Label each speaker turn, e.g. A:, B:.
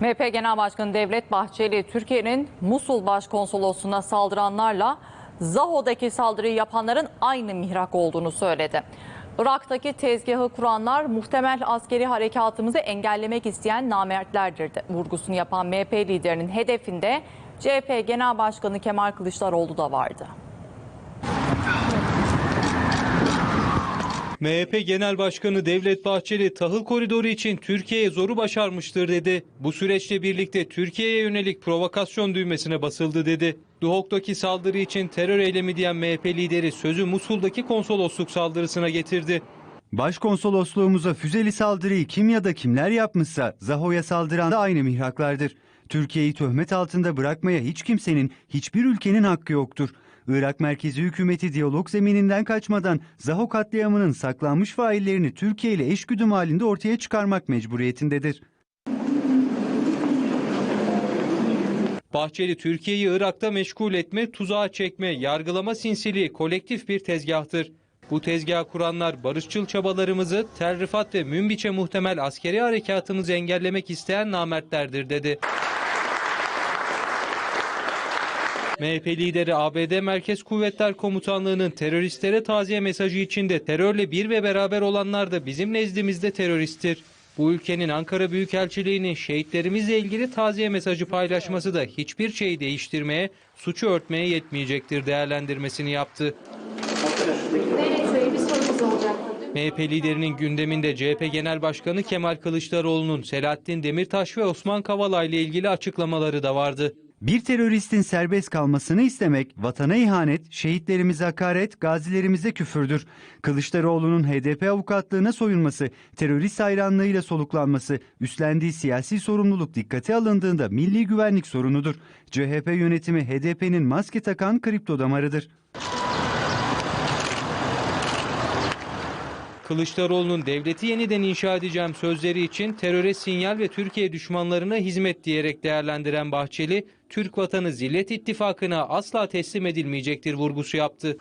A: MHP Genel Başkanı Devlet Bahçeli, Türkiye'nin Musul Başkonsolosluğu'na saldıranlarla Zaho'daki saldırıyı yapanların aynı mihrak olduğunu söyledi. Irak'taki tezgahı kuranlar muhtemel askeri harekatımızı engellemek isteyen namertlerdir vurgusunu yapan MHP liderinin hedefinde CHP Genel Başkanı Kemal Kılıçdaroğlu da vardı.
B: MHP Genel Başkanı Devlet Bahçeli tahıl koridoru için Türkiye'ye zoru başarmıştır dedi. Bu süreçle birlikte Türkiye'ye yönelik provokasyon düğmesine basıldı dedi. Duhok'taki saldırı için terör eylemi diyen MHP lideri sözü Musul'daki konsolosluk saldırısına getirdi.
C: Başkonsolosluğumuza füzeli saldırıyı kim ya da kimler yapmışsa Zaho'ya saldıran da aynı mihraklardır. Türkiye'yi töhmet altında bırakmaya hiç kimsenin, hiçbir ülkenin hakkı yoktur. Irak merkezi hükümeti diyalog zemininden kaçmadan Zaho katliamının saklanmış faillerini Türkiye ile eşgüdüm halinde ortaya çıkarmak mecburiyetindedir.
B: Bahçeli Türkiye'yi Irak'ta meşgul etme, tuzağa çekme, yargılama sinsiliği kolektif bir tezgahtır. Bu tezgah kuranlar barışçıl çabalarımızı, terrifat ve münbiçe muhtemel askeri harekatımızı engellemek isteyen namertlerdir dedi. MHP lideri ABD Merkez Kuvvetler Komutanlığı'nın teröristlere taziye mesajı içinde terörle bir ve beraber olanlar da bizim nezdimizde teröristtir. Bu ülkenin Ankara Büyükelçiliği'nin şehitlerimizle ilgili taziye mesajı paylaşması da hiçbir şeyi değiştirmeye, suçu örtmeye yetmeyecektir değerlendirmesini yaptı. MHP liderinin gündeminde CHP Genel Başkanı Kemal Kılıçdaroğlu'nun Selahattin Demirtaş ve Osman Kavala ile ilgili açıklamaları da vardı.
C: Bir teröristin serbest kalmasını istemek, vatana ihanet, şehitlerimize hakaret, gazilerimize küfürdür. Kılıçdaroğlu'nun HDP avukatlığına soyunması, terörist hayranlığıyla soluklanması, üstlendiği siyasi sorumluluk dikkate alındığında milli güvenlik sorunudur. CHP yönetimi HDP'nin maske takan kripto damarıdır.
B: Kılıçdaroğlu'nun devleti yeniden inşa edeceğim sözleri için teröre sinyal ve Türkiye düşmanlarına hizmet diyerek değerlendiren Bahçeli, Türk vatanı zillet ittifakına asla teslim edilmeyecektir vurgusu yaptı.